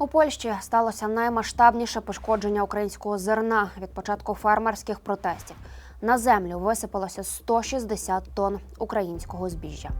У Польщі сталося наймасштабніше пошкодження українського зерна від початку фермерських протестів. На землю висипалося 160 тонн українського збіжжя.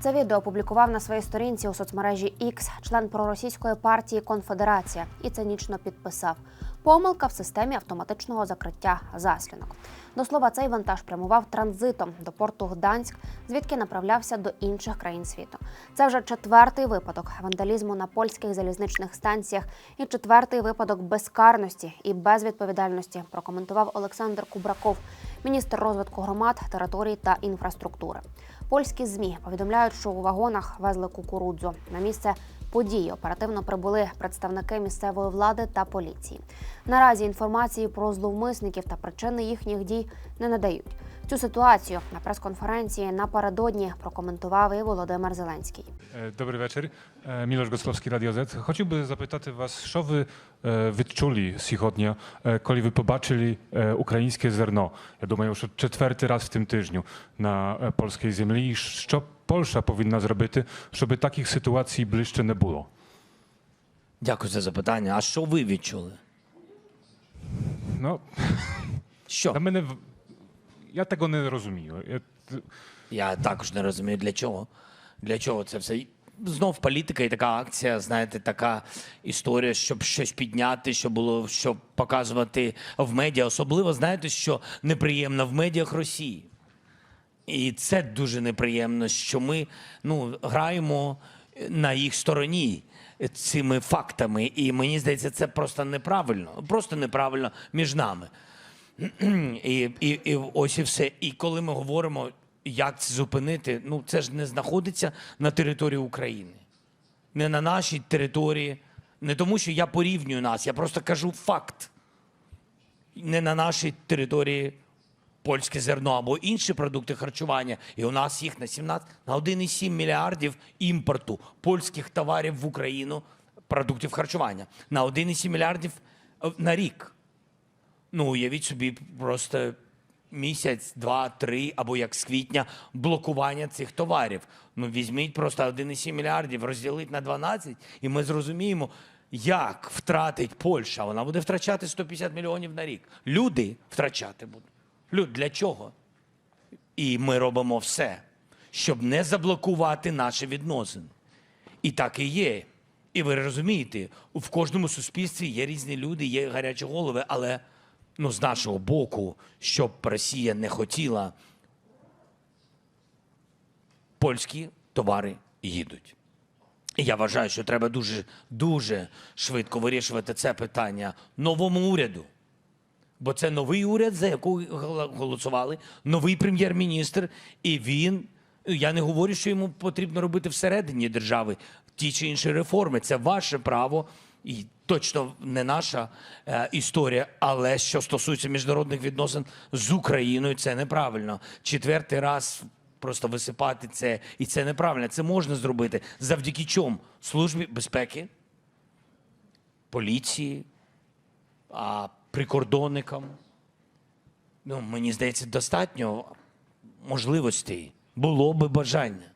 Це відео опублікував на своїй сторінці у соцмережі X член проросійської партії Конфедерація і цинічно підписав помилка в системі автоматичного закриття заслінок. До слова, цей вантаж прямував транзитом до порту Гданськ, звідки направлявся до інших країн світу. Це вже четвертий випадок вандалізму на польських залізничних станціях і четвертий випадок безкарності і безвідповідальності. Прокоментував Олександр Кубраков, міністр розвитку громад, територій та інфраструктури. Польські змі повідомляють, що у вагонах везли кукурудзу. На місце події оперативно прибули представники місцевої влади та поліції. Наразі інформації про зловмисників та причини їхніх дій не надають. Цю ситуацію на прес-конференції напередодні прокоментував і Володимир Зеленський. Е, Добрий вечір. Е, Miloš Gosłowski, Radio Z. Хотів би запитати вас, що ви е, відчули сьогодні, коли ви побачили українське зерно? Я думаю, що четвертий раз в тим тижню на польській землі. І Що Польща повинна зробити, щоб таких ситуацій ближче не було? Дякую за запитання. А що ви відчули? Ну, Що? для мене в- я того не розумію. Я- Я також не розумію, для чого. Для чого це все? Знов політика і така акція, знаєте, така історія, щоб щось підняти, щоб було щоб показувати в медіа. Особливо, знаєте, що неприємно в медіях Росії. І це дуже неприємно, що ми ну, граємо на їх стороні цими фактами. І мені здається, це просто неправильно. Просто неправильно між нами. І, і, і ось і все. І коли ми говоримо, як це зупинити, ну це ж не знаходиться на території України, не на нашій території, не тому, що я порівнюю нас, я просто кажу факт. Не на нашій території польське зерно або інші продукти харчування. І у нас їх на 17, на 1,7 мільярдів імпорту польських товарів в Україну, продуктів харчування, на 1,7 мільярдів е, на рік. Ну, уявіть собі, просто місяць, два, три, або як з квітня блокування цих товарів. Ну, візьміть просто 1,7 мільярдів, розділіть на 12, і ми зрозуміємо, як втратить Польща. Вона буде втрачати 150 мільйонів на рік. Люди втрачати будуть. Люд, для чого? І ми робимо все, щоб не заблокувати наші відносини. І так і є. І ви розумієте, в кожному суспільстві є різні люди, є гарячі голови, але ну, з нашого боку, щоб Росія не хотіла, польські товари їдуть. І я вважаю, що треба дуже, дуже швидко вирішувати це питання новому уряду. Бо це новий уряд, за який голосували, новий прем'єр-міністр, і він. Я не говорю, що йому потрібно робити всередині держави ті чи інші реформи. Це ваше право, і точно не наша е, історія. Але що стосується міжнародних відносин з Україною, це неправильно. Четвертий раз просто висипати це, і це неправильно. Це можна зробити завдяки чому? Службі безпеки, поліції, а прикордонникам. Ну, мені здається, достатньо можливостей. Було би бажання.